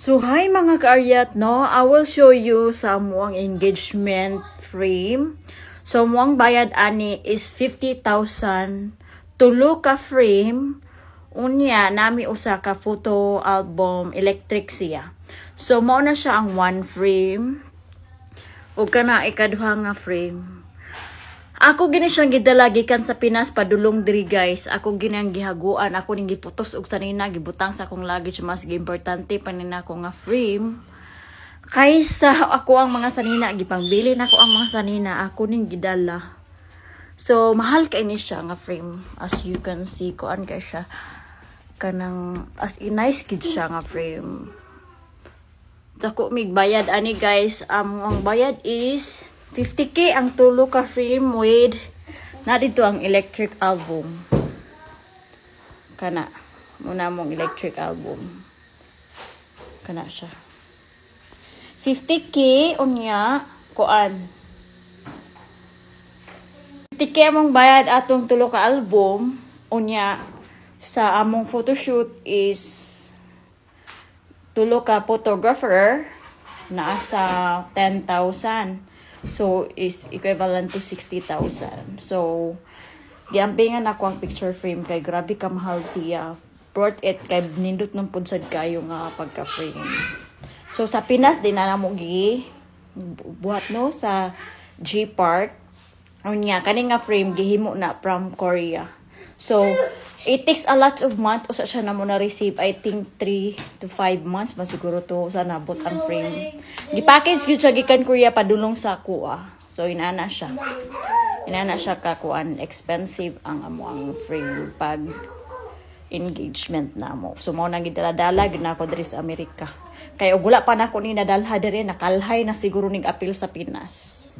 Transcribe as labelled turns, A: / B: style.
A: So, hi mga kaaryat, no? I will show you some muang engagement frame. So, muang bayad ani is 50,000. Tulo ka frame. Unya, nami usa ka photo album electric siya. So, mao na siya ang one frame. O kana ikaduha nga frame. Ako gini siyang gidala gikan sa Pinas padulong diri guys. Ako gini ang gihaguan, ako ning giputos og sanina gibutang sa akong luggage mas importante pa nina ako nga frame. Kaysa ako ang mga sanina gipangbili na ako ang mga sanina, ako ning gidala. So mahal kay ni siya nga frame. As you can see ko an kay siya kanang as in nice gid siya nga frame. Dako mig bayad ani guys. Ang ang bayad is 50k ang tulo ka frame with na dito ang electric album. Kana muna mong electric album. Kana siya. 50k unya kuan. 50k among bayad atong tulo ka album unya sa among photoshoot is tulo ka photographer naa sa 10,000. So, is equivalent to 60,000. So, giampingan ako ang picture frame kay grabe ka mahal siya. Worth it kay nindot ng punsad kayo nga pagka-frame. So, sa Pinas, din na gi buhat no sa G Park. Unya, kani nga frame gihimo na from Korea. So, it takes a lot of months usa siya na mo na receive I think 3 to 5 months man siguro to sa nabot ang frame. Gipackage gyud siya gikan Korea padulong sa kuha. So inana siya. Inana siya ka kuan expensive ang amo ang frame pag engagement na mo. So mo nang gidala-dala gid na ako diri sa Amerika. Kay og wala pa nako ni nadalha diri nakalhay na siguro ning apil sa Pinas.